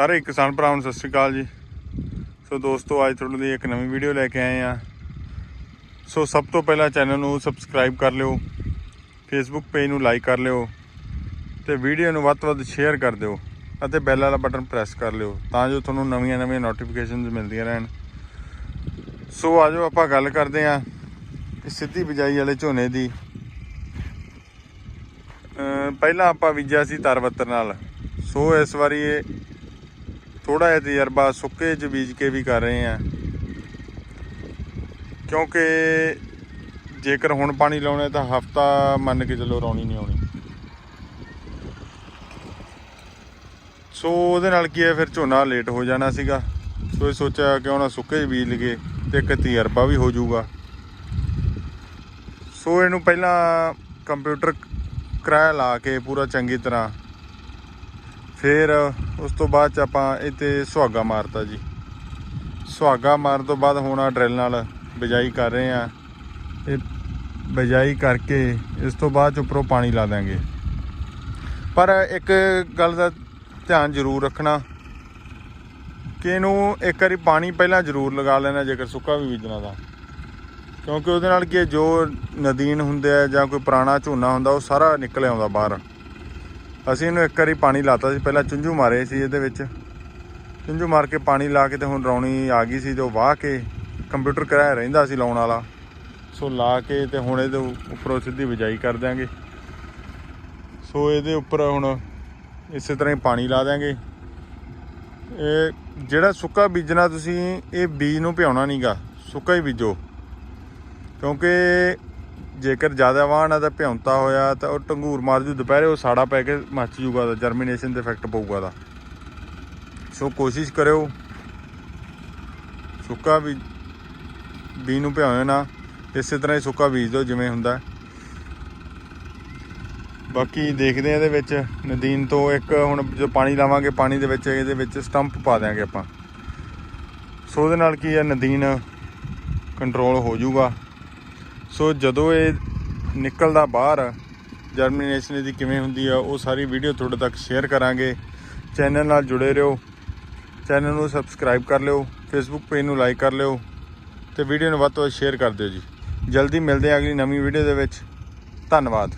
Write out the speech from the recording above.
ਸਾਰੇ ਕਿਸਾਨ ਭਰਾਵਾਂ ਨੂੰ ਸਤਿ ਸ਼੍ਰੀ ਅਕਾਲ ਜੀ। ਸੋ ਦੋਸਤੋ, ਅੱਜ ਤੁਹਾਡੇ ਲਈ ਇੱਕ ਨਵੀਂ ਵੀਡੀਓ ਲੈ ਕੇ ਆਏ ਆ ਸੋ ਸਭ ਤੋਂ ਪਹਿਲਾਂ ਚੈਨਲ ਨੂੰ ਸਬਸਕ੍ਰਾਈਬ ਕਰ ਲਿਓ ਫੇਸਬੁੱਕ ਪੇਜ ਨੂੰ ਲਾਈਕ ਕਰ ਲਿਓ ਤੇ ਵੀਡੀਓ ਨੂੰ ਵੱਧ ਤੋਂ ਵੱਧ ਸ਼ੇਅਰ ਕਰ ਦਿਓ ਅਤੇ ਬੈਲ ਵਾਲਾ ਬਟਨ ਪ੍ਰੈਸ ਕਰ ਲਿਓ ਤਾਂ ਜੋ ਤੁਹਾਨੂੰ ਨਵੀਆਂ-ਨਵੀਆਂ ਨੋਟੀਫਿਕੇਸ਼ਨਸ ਮਿਲਦੀਆਂ ਰਹਿਣ। ਸੋ ਆਜੋ ਆਪਾਂ ਗੱਲ ਕਰਦੇ ਆਂ ਇਸ ਸਿੱਧੀ ਬਿਜਾਈ ਵਾਲੇ ਝੋਨੇ ਦੀ। ਪਹਿਲਾਂ ਆਪਾਂ ਬੀਜਿਆ ਸੀ ਤਰਵੱਤਰ ਨਾਲ। ਸੋ ਇਸ ਵਾਰੀ ਇਹ ਥੋੜਾ ਜਿਹਾ ਤਜਰਬਾ ਸੁੱਕੇ ਚ ਬੀਜ ਕੇ ਵੀ ਕਰ ਰਹੇ ਆ ਕਿਉਂਕਿ ਜੇਕਰ ਹੁਣ ਪਾਣੀ ਲਾਉਣਾ ਤਾਂ ਹਫਤਾ ਮੰਨ ਕੇ ਚੱਲੋ ਰੌਣੀ ਨਹੀਂ ਆਉਣੀ। ਸੋ ਉਹਦੇ ਨਾਲ ਕੀ ਹੈ, ਫਿਰ ਝੋਨਾ ਲੇਟ ਹੋ ਜਾਣਾ ਸੀਗਾ। ਸੋ ਇਹ ਸੋਚਿਆ ਕਿਉਂ ਨਾ ਸੁੱਕੇ 'ਚ ਬੀਜ ਲਈਏ ਤੇ ਇੱਕ ਤਜਰਬਾ ਵੀ ਹੋ ਜਾਊਗਾ। ਸੋ ਇਹਨੂੰ ਪਹਿਲਾਂ ਕੰਪਿਊਟਰ ਕਿਰਾਇਆ ਲਾ ਕੇ ਪੂਰਾ ਚੰਗੀ ਤਰ੍ਹਾਂ ਫਿਰ ਉਸ ਤੋਂ ਬਾਅਦ ਚ ਆਪਾਂ ਇੱਥੇ ਸੁਹਾਗਾ ਮਾਰਤਾ ਜੀ। ਸੁਹਾਗਾ ਮਾਰਨ ਤੋਂ ਬਾਅਦ ਹੁਣ ਆ ਡਰਿਲ ਨਾਲ ਬਿਜਾਈ ਕਰ ਰਹੇ ਆ ਇਹ ਬਿਜਾਈ ਕਰਕੇ ਇਸ ਤੋਂ ਬਾਅਦ ਚ ਉੱਪਰੋਂ ਪਾਣੀ ਲਾ ਦਾਂਗੇ ਪਰ ਇੱਕ ਗੱਲ ਦਾ ਧਿਆਨ ਜ਼ਰੂਰ ਰੱਖਣਾ। ਕਿ ਇਹਨੂੰ ਇੱਕ ਵਾਰੀ ਪਾਣੀ ਪਹਿਲਾਂ ਜ਼ਰੂਰ ਲਗਾ ਲੈਣਾ ਜੇਕਰ ਸੁੱਕਾ ਵੀ ਬੀਜਣਾ ਤਾਂ। ਕਿਉਂਕਿ ਉਹਦੇ ਨਾਲ ਕੀ ਹੈ, ਜੋ ਨਦੀਨ ਹੁੰਦੇ ਆ ਜਾਂ ਕੋਈ ਪੁਰਾਣਾ ਝੋਨਾ ਹੁੰਦਾ ਉਹ ਸਾਰਾ ਨਿਕਲ ਆਉਂਦਾ ਬਾਹਰ। ਅਸੀਂ ਇਹਨੂੰ ਇੱਕ ਵਾਰੀ ਪਾਣੀ ਲਾਤਾ ਸੀ, ਪਹਿਲਾਂ ਚੁੰਝੂ ਮਾਰੇ ਸੀ ਇਹਦੇ ਵਿੱਚ। ਚੁੰਝੂ ਮਾਰ ਕੇ ਪਾਣੀ ਲਾ ਕੇ ਤੇ ਹੁਣ ਰੌਣੀ ਆ ਗਈ ਸੀ ਜੋ ਵਾਹ ਕੇ ਕੰਪਿਊਟਰ ਕਰਾਇਆ ਰਹਿੰਦਾ ਸੀ ਲਾਉਣ ਵਾਲਾ। ਸੋ ਲਾ ਕੇ ਤੇ ਹੁਣ ਇਹਦੇ ਉੱਪਰੋਂ ਸਿੱਧੀ ਬਿਜਾਈ ਕਰ ਦਿਆਂਗੇ। ਸੋ ਇਹਦੇ ਉੱਪਰ ਹੁਣ ਇਸੇ ਤਰ੍ਹਾਂ ਹੀ ਪਾਣੀ ਲਾ ਦਿਆਂਗੇ। ਇਹ ਜਿਹੜਾ ਸੁੱਕਾ ਬੀਜਣਾ ਤੁਸੀਂ, ਇਹ ਬੀਜ ਨੂੰ ਭਿਉਣਾ ਨਹੀਂਗਾ ਸੁੱਕਾ ਹੀ ਬੀਜੋ। ਕਿਉਂਕਿ ਜੇਕਰ ਜ਼ਿਆਦਾ ਵਾਹਣ ਆ ਤਾਂ ਭਿਉਂਤਾ ਹੋਇਆ ਤਾਂ ਉਹ ਟੰਗੂਰ ਮਾਰ ਜੂ। ਦੁਪਹਿਰੇ ਉਹ ਸਾੜਾ ਪੈ ਕੇ ਮੱਚ ਜੂਗਾ ਦਾ ਜਰਮੀਨੇਸ਼ਨ ਤੇ ਇਫੈਕਟ ਪਊਗਾ ਦਾ ਸੋ ਕੋਸ਼ਿਸ਼ ਕਰਿਓ। ਸੁੱਕਾ ਵੀ ਬੀਜ ਨੂੰ ਭਿਉਣਾ ਨਾ। ਇਸੇ ਤਰ੍ਹਾਂ ਹੀ ਸੁੱਕਾ ਬੀਜ ਦਿਓ ਜਿਵੇਂ ਹੁੰਦਾ। ਬਾਕੀ ਦੇਖਦੇ ਆ ਇਹਦੇ ਵਿੱਚ। ਨਦੀਨ ਤੋਂ ਇੱਕ ਹੁਣ ਜੋ ਪਾਣੀ ਲਾਵਾਂਗੇ, ਪਾਣੀ ਦੇ ਵਿੱਚ ਇਹਦੇ ਵਿੱਚ ਸਟੰਪ ਪਾ ਦਿਆਂਗੇ ਆਪਾਂ। ਸੋ ਉਹਦੇ ਨਾਲ ਕੀ ਹੈ ਨਦੀਨ ਕੰਟਰੋਲ ਹੋ ਜਾਊਗਾ ਸੋ ਜਦੋਂ ਇਹ ਨਿਕਲਦਾ ਬਾਹਰ ਜਰਮੀਨੇਸ਼ਨ ਇਹਦੀ ਕਿਵੇਂ ਹੁੰਦੀ ਆ, ਉਹ ਸਾਰੀ ਵੀਡੀਓ ਤੁਹਾਡੇ ਤੱਕ ਸ਼ੇਅਰ ਕਰਾਂਗੇ। ਚੈਨਲ ਨਾਲ ਜੁੜੇ ਰਹੋ। ਚੈਨਲ ਨੂੰ ਸਬਸਕ੍ਰਾਈਬ ਕਰ ਲਿਓ। ਫੇਸਬੁੱਕ ਪੇਜ ਨੂੰ ਲਾਈਕ ਕਰ ਲਿਓ। ਤੇ ਵੀਡੀਓ ਨੂੰ ਵੱਧ ਤੋਂ ਵੱਧ ਸ਼ੇਅਰ ਕਰ ਦਿਓ ਜੀ। ਜਲਦੀ ਮਿਲਦੇ ਹਾਂ ਅਗਲੀ ਨਵੀਂ ਵੀਡੀਓ ਦੇ ਵਿੱਚ। ਧੰਨਵਾਦ।